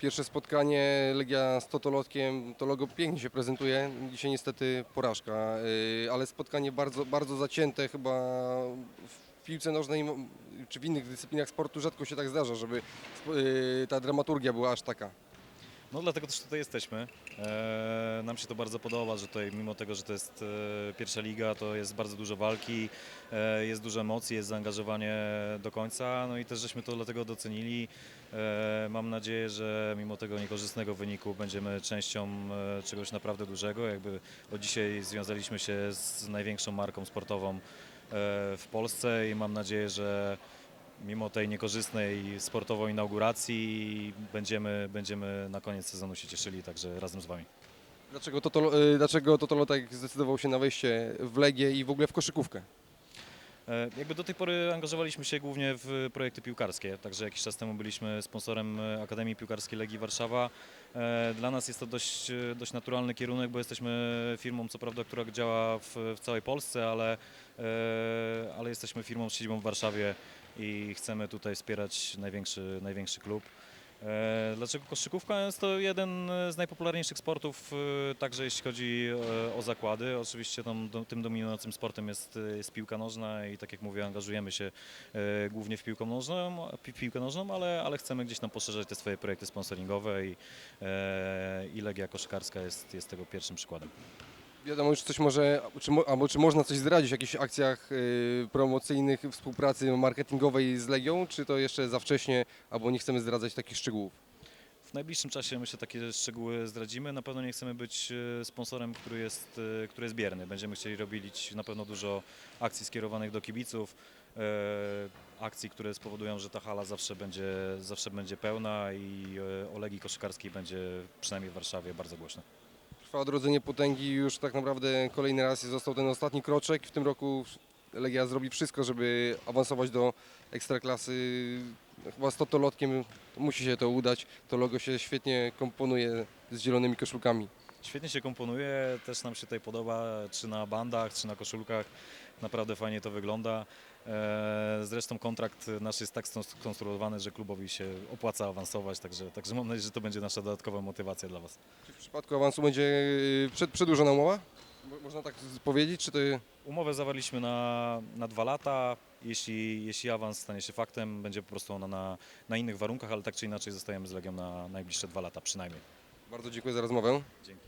Pierwsze spotkanie Legia z Totolotkiem, to logo pięknie się prezentuje. Dzisiaj niestety porażka, yy, ale spotkanie bardzo, bardzo zacięte. Chyba w piłce nożnej czy w innych dyscyplinach sportu rzadko się tak zdarza, żeby yy, ta dramaturgia była aż taka. No dlatego też tutaj jesteśmy. E, nam się to bardzo podoba, że tutaj mimo tego, że to jest e, pierwsza liga, to jest bardzo dużo walki, e, jest dużo emocji, jest zaangażowanie do końca, no i też żeśmy to dlatego docenili. E, mam nadzieję, że mimo tego niekorzystnego wyniku będziemy częścią e, czegoś naprawdę dużego. Jakby od dzisiaj związaliśmy się z największą marką sportową e, w Polsce i mam nadzieję, że mimo tej niekorzystnej sportowej inauguracji będziemy, będziemy na koniec sezonu się cieszyli także razem z Wami. Dlaczego, Totolo, yy, dlaczego Totolotek zdecydował się na wejście w Legię i w ogóle w koszykówkę? E, Jakby do tej pory angażowaliśmy się głównie w projekty piłkarskie, także jakiś czas temu byliśmy sponsorem Akademii Piłkarskiej Legii Warszawa. E, Dla nas jest to dość, dość naturalny kierunek, bo jesteśmy firmą, co prawda, która działa w, w całej Polsce, ale, e, ale jesteśmy firmą z siedzibą w Warszawie i chcemy tutaj wspierać największy, największy klub. E, Dlaczego koszykówka? Jest to jeden z najpopularniejszych sportów, e, także jeśli chodzi e, o zakłady. Oczywiście do, tym dominującym sportem jest, e, jest piłka nożna i tak jak mówię, angażujemy się e, głównie w piłkę nożną, pi, piłkę nożną ale, ale chcemy gdzieś tam poszerzać te swoje projekty sponsoringowe i, e, i Legia Koszykarska jest, jest tego pierwszym przykładem. Wiadomo już coś może, czy, mo- albo czy można coś zdradzić w jakichś akcjach yy, promocyjnych, współpracy marketingowej z Legią, czy to jeszcze za wcześnie, albo nie chcemy zdradzać takich szczegółów? W najbliższym czasie myślę takie szczegóły zdradzimy. Na pewno nie chcemy być e, sponsorem, który jest, e, który jest bierny. Będziemy chcieli robić na pewno dużo akcji skierowanych do kibiców, e, akcji, które spowodują, że ta hala zawsze będzie, zawsze będzie pełna i e, o Legii Koszykarskiej będzie przynajmniej w Warszawie bardzo głośno. Trwa odrodzenie potęgi, już tak naprawdę kolejny raz został ten ostatni kroczek. W tym roku Legia zrobi wszystko, żeby awansować do ekstraklasy. Chyba z Totolotkiem musi się to udać. To logo się świetnie komponuje z zielonymi koszulkami. Świetnie się komponuje, też nam się tutaj podoba, czy na bandach, czy na koszulkach. Naprawdę fajnie to wygląda. E, Zresztą kontrakt nasz jest tak skonstruowany, że klubowi się opłaca awansować, także, także mam nadzieję, że to będzie nasza dodatkowa motywacja dla Was. Czy w przypadku awansu będzie przed, przedłużona umowa? Mo- Można tak powiedzieć, czy to Umowę zawarliśmy na, na dwa lata. Jeśli, jeśli awans stanie się faktem, będzie po prostu ona na, na innych warunkach, ale tak czy inaczej zostajemy z Legią na najbliższe dwa lata przynajmniej. bardzo dziękuję za rozmowę. Dzięki.